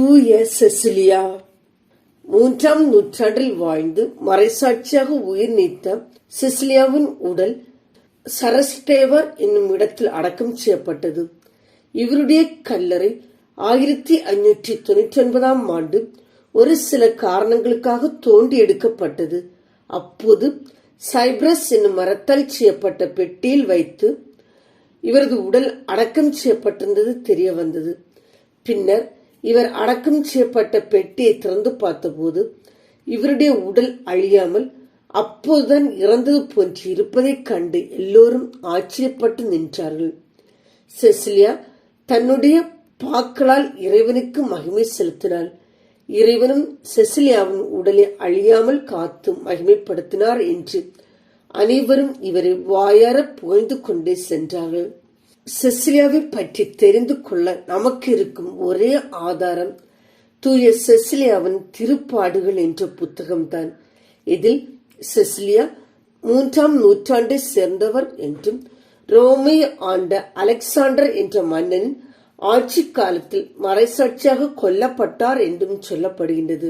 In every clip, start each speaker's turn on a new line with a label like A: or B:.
A: தூய செசிலியா. மூன்றாம் நூற்றாண்டில் வாழ்ந்து மறைசாட்சியாக உயிர் நீத்த செசிலியாவின் உடல் சரஸ்டேவர் என்னும் இடத்தில் அடக்கம் செய்யப்பட்டது. இவருடைய கல்லறை ஆயிரத்தி ஐநூற்றி தொண்ணூற்றி ஒன்பதாம் ஆண்டு ஒரு சில காரணங்களுக்காக தோண்டி எடுக்கப்பட்டது. அப்போது சைப்ரஸ் என்னும் மரத்தால் செய்யப்பட்ட பெட்டியில் வைத்து இவரது உடல் அடக்கம் செய்யப்பட்டிருந்தது தெரிய வந்தது. பின்னர் இவர் அடக்கம் செய்யப்பட்ட பெட்டியை திறந்து பார்த்தபோது இவருடைய உடல் அழியாமல் அப்போதுதான் இறந்தது போன்று இருப்பதைக் கண்டு எல்லோரும் ஆச்சரியப்பட்டு நின்றார்கள். செசிலியா தன்னுடைய பாக்களால் இறைவனுக்கு மகிமை செலுத்தினாள். இறைவனும் செசிலியாவின் உடலை அழியாமல் காத்து மகிமைப்படுத்தினார் என்று அனைவரும் இவரை வாயார புகழ்ந்து கொண்டே சென்றார்கள். செசிலியாவை பற்றி தெரிந்து கொள்ள நமக்கு இருக்கும் ஒரே ஆதாரம் தூய செசிலியாவின் திருப்பாடுகள் என்ற புத்தகம்தான். இதில் செசிலியா மூன்றாம் நூற்றாண்டை சேர்ந்தவர் என்றும் ரோமை ஆண்ட அலெக்சாண்டர் என்ற மன்னன் ஆட்சி காலத்தில் மறைசாட்சியாக கொல்லப்பட்டார் என்றும் சொல்லப்படுகின்றது.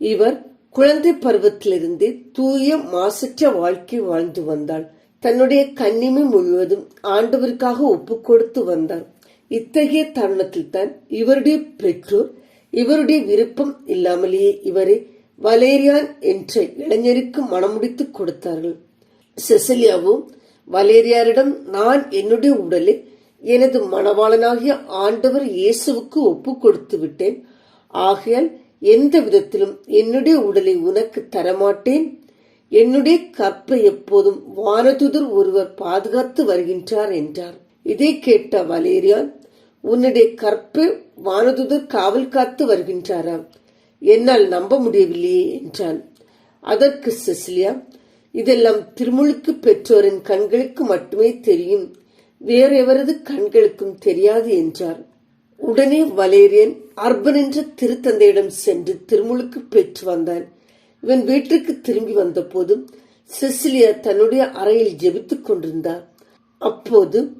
A: இவர் குழந்தை பருவத்திலிருந்தே தூய மாசற்ற வாழ்க்கை வாழ்ந்து வந்தாள் தன்னுடைய கன்னிமை முழுவதும் ஆண்டவருக்காக ஒப்பு கொடுத்து வந்தார். இத்தகைய தருணத்தில் தான் இவருடைய பெற்றோர் இவருடைய விருப்பம் இல்லாமலேயே இவரை வலேரியான் என்ற இளைஞருக்கு மனமுடித்து கொடுத்தார்கள். செசிலியாவும் வலேரியாரிடம் நான் என்னுடைய உடலை எனது மணவாளனாகிய ஆண்டவர் இயேசுவுக்கு ஒப்பு கொடுத்து விட்டேன். ஆகையால் எந்த விதத்திலும் என்னுடைய உடலை உனக்கு தரமாட்டேன். என்னுடைய கற்பை எப்போதும் வானதுதர் ஒருவர் பாதுகாத்து வருகின்றார் என்றார். இதை கேட்ட வலேரியான் உன்னுடைய கற்பை வானதுதர் காவல் காத்து வருகின்றாரா? என்னால் நம்ப முடியவில்லையே என்றான். அதற்கு செசிலியா இதெல்லாம் திருமுழுக்கு பெற்றோரின் கண்களுக்கு மட்டுமே தெரியும். வேறெவரது கண்களுக்கும் தெரியாது என்றார். உடனே வலேரியன் அர்பன் என்ற திருத்தந்தையிடம் சென்று திருமுழுக்கு பெற்று வந்தான் இவன் வீட்டிற்கு திரும்பி வந்த போதும் செசிலியா தன்னுடைய அறையில் ஜெபித்துக் கொண்டிருந்தார். அப்போது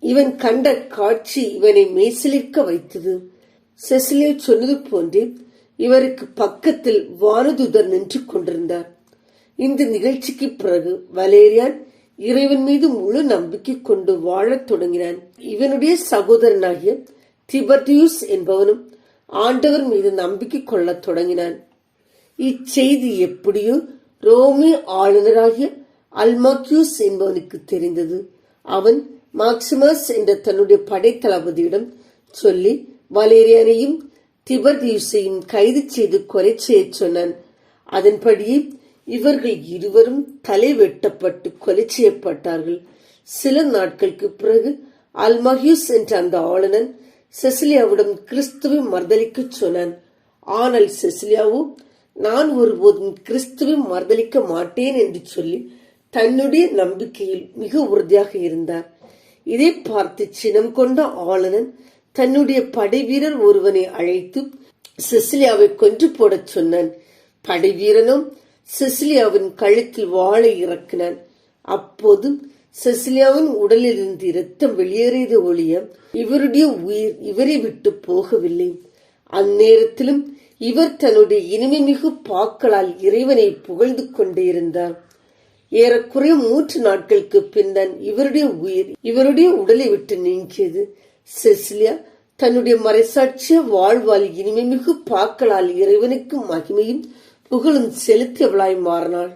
A: இவன் கண்ட காட்சி இவனை மேசலிக்க வைத்தது. செசிலியா சொன்னது போன்றே இவருக்கு பக்கத்தில் வானதுதர் நின்று கொண்டிருந்தார். இந்த நிகழ்ச்சிக்கு பிறகு வலேரியான் இறைவன் மீது முழு நம்பிக்கை கொண்டு வாழத் தொடங்கினான். இவனுடைய சகோதரனாகிய திபர்டியூஸ் என்பவனும் ஆண்டவர் மீது நம்பிக்கை கொள்ளத் தொடங்கினான். இச்செய்தி எப்படியோ ரோமி ஆளுநராகிய அல்மாக்யூஸ் என்பவனுக்கு தெரிந்தது. அவன் மாக்சிமஸ் என்ற தன்னுடைய படைத்தளபதியிடம் சொல்லி வலேரியானையும் திபர்டியூஸையும் கைது செய்து கொலை செய்யச் சொன்னான். அதன்படியே இவர்கள் இருவரும் தலை வெட்டப்பட்டு கொலை செய்யப்பட்டார்கள். சில நாட்களுக்கு பிறகு அல்மஹியூஸ் என்ற அந்த ஆளுநன் செசிலியாவிடம் கிறிஸ்துவை மறுதளிக்க சொன்னான். ஆனால் செசிலியாவோ நான் ஒருபோதும் கிறிஸ்துவை மறுதளிக்க மாட்டேன் என்று சொல்லி தன்னுடைய நம்பிக்கையில் மிக உறுதியாக இருந்தார். இதை பார்த்து சினம் கொண்ட ஆளுநன் தன்னுடைய படைவீரர் ஒருவனை அழைத்து செசிலியாவை கொன்று போடச் சொன்னான். படைவீரனும் செசிலியாவின் கழுத்தில் வாழை இறக்கினான். அப்போது செசிலியாவின் உடலிலிருந்து இரத்தம் வெளியேறியது ஒழிய இவருடைய உயிர் இவரை விட்டு போகவில்லை. அந்நேரத்திலும் இவர் தன்னுடைய இனிமை மிகு பாக்களால் இறைவனை புகழ்ந்து கொண்டே இருந்தார் ஏறக்குறைய மூன்று நாட்களுக்கு பின்தான் இவருடைய உயிர் இவருடைய உடலை விட்டு நீங்கியது. செசிலியா தன்னுடைய மறைசாட்சிய வாழ்வால் இனிமை மிகு பாக்களால் இறைவனுக்கு மகிமையும் புகழும் செலுத்தியவளாய் மாறினாள்.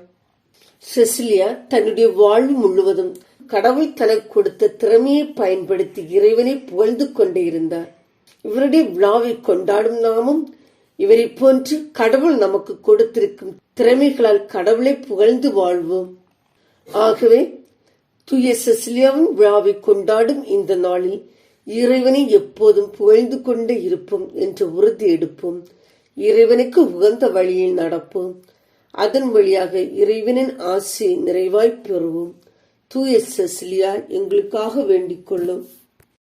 A: செசிலியா தன்னுடைய வாழ்வு முழுவதும் கடவுள் தனக்கு கொடுத்த திறமையை பயன்படுத்தி இறைவனை புகழ்ந்து கொண்டே இருந்தார். இவருடைய விழாவை கொண்டாடும் நாமும் இவரை போன்று கடவுள் நமக்கு கொடுத்திருக்கும் திறமைகளால் கடவுளை புகழ்ந்து வாழ்வோம். ஆகவே தூய செசிலியாவின் விழாவை கொண்டாடும் இந்த நாளில் இறைவனை எப்போதும் புகழ்ந்து கொண்டே இருப்போம் என்று உறுதி எடுப்போம். இறைவனுக்கு உகந்த வழியில் நடப்போம். அதன் வழியாக இறைவனின் ஆசையை நிறைவாய் பெறுவோம். தூய செசிலியா எங்களுக்காக வேண்டிக் கொள்ளும்.